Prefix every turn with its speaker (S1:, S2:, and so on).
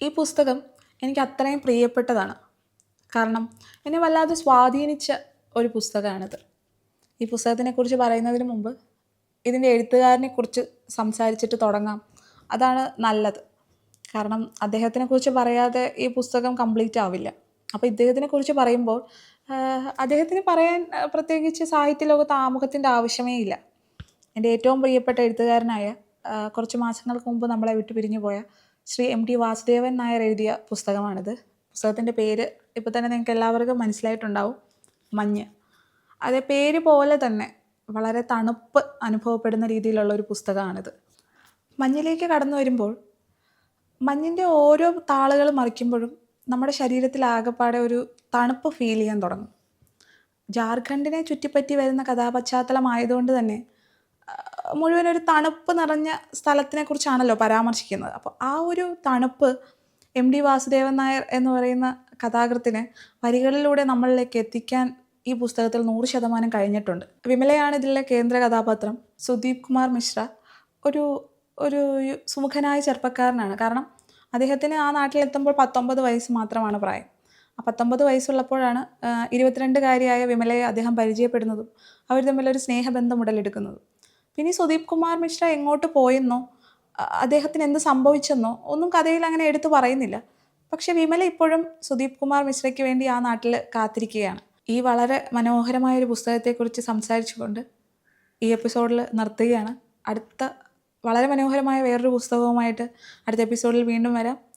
S1: ഈ പുസ്തകം എനിക്ക് അത്രയും പ്രിയപ്പെട്ടതാണ്. കാരണം എന്നെ വല്ലാതെ സ്വാധീനിച്ച ഒരു പുസ്തകമാണിത്. ഈ പുസ്തകത്തിനെക്കുറിച്ച് പറയുന്നതിന് മുമ്പ് ഇതിന്റെ എഴുത്തുകാരനെക്കുറിച്ച് സംസാരിച്ചിട്ട് തുടങ്ങാം. അതാണ് നല്ലത്. കാരണം അദ്ദേഹത്തിനെക്കുറിച്ച് പറയാതെ ഈ പുസ്തകം കംപ്ലീറ്റ് ആവില്ല. അപ്പോൾ ഇദ്ദേഹത്തിനെക്കുറിച്ച് പറയുമ്പോൾ അദ്ദേഹത്തിന് പറയാൻ പ്രത്യേകിച്ച് സാഹിത്യ ലോകത്ത് ആമുഖത്തിന്റെ ആവശ്യമേ ഇല്ല. എന്റെ ഏറ്റവും പ്രിയപ്പെട്ട എഴുത്തുകാരനായ കുറച്ച് മാസങ്ങൾക്ക് മുമ്പ് നമ്മളെ വിട്ടു പിരിഞ്ഞു പോയ ശ്രീ എം ടി വാസുദേവൻ നായർ എഴുതിയ പുസ്തകമാണിത്. പുസ്തകത്തിന്റെ പേര് ഇപ്പോൾ തന്നെ നിങ്ങൾക്ക് എല്ലാവർക്കും മനസ്സിലായിട്ടുണ്ടാവും. മഞ്ഞ്. അതേ പേര് പോലെ തന്നെ വളരെ തണുപ്പ് അനുഭവപ്പെടുന്ന രീതിയിലുള്ള ഒരു പുസ്തകമാണിത്. മഞ്ഞിലേക്ക് കടന്നു വരുമ്പോൾ മഞ്ഞിന്റെ ഓരോ താളുകൾ മറിക്കുമ്പോഴും നമ്മുടെ ശരീരത്തിൽ ആകെപ്പാടെ ഒരു തണുപ്പ് ഫീൽ ചെയ്യാൻ തുടങ്ങും. ജാർഖണ്ഡിനെ ചുറ്റിപ്പറ്റി വരുന്ന കഥാപശ്ചാത്തലമായതുകൊണ്ട് തന്നെ മുഴുവൻ ഒരു തണുപ്പ് നിറഞ്ഞ സ്ഥലത്തിനെ കുറിച്ചാണല്ലോ പരാമർശിക്കുന്നത്. അപ്പോൾ ആ ഒരു തണുപ്പ് എം ഡി വാസുദേവൻ നായർ എന്ന് പറയുന്ന കഥാകൃത്തിന് വരികളിലൂടെ നമ്മളിലേക്ക് എത്തിക്കാൻ ഈ പുസ്തകത്തിൽ നൂറ് ശതമാനം കഴിഞ്ഞിട്ടുണ്ട്. വിമലയാണ് ഇതിലെ കേന്ദ്ര കഥാപാത്രം. സുദീപ് കുമാർ മിശ്ര ഒരു ഒരു സുമുഖനായ ചെറുപ്പക്കാരനാണ്. കാരണം അദ്ദേഹത്തിന് ആ നാട്ടിലെത്തുമ്പോൾ പത്തൊമ്പത് വയസ്സ് മാത്രമാണ് പ്രായം. ആ പത്തൊമ്പത് വയസ്സുള്ളപ്പോഴാണ് ഇരുപത്തിരണ്ടുകാരിയായ വിമലയെ അദ്ദേഹം പരിചയപ്പെടുന്നതും അവർ തമ്മിലൊരു സ്നേഹബന്ധം ഉടലെടുക്കുന്നതും. പിന്നെ സുദീപ് കുമാർ മിശ്ര എങ്ങോട്ട് പോയെന്നോ അദ്ദേഹത്തിന് എന്ത് സംഭവിച്ചെന്നോ ഒന്നും കഥയിൽ അങ്ങനെ എടുത്തു പറയുന്നില്ല. പക്ഷെ വിമല ഇപ്പോഴും സുദീപ് കുമാർ മിശ്രയ്ക്ക് വേണ്ടി ആ നാട്ടിൽ കാത്തിരിക്കുകയാണ്. ഈ വളരെ മനോഹരമായ ഒരു പുസ്തകത്തെക്കുറിച്ച് സംസാരിച്ചുകൊണ്ട് ഈ എപ്പിസോഡിൽ നിർത്തുകയാണ്. അടുത്ത വളരെ മനോഹരമായ വേറൊരു പുസ്തകവുമായിട്ട് അടുത്ത എപ്പിസോഡിൽ വീണ്ടും വരാം.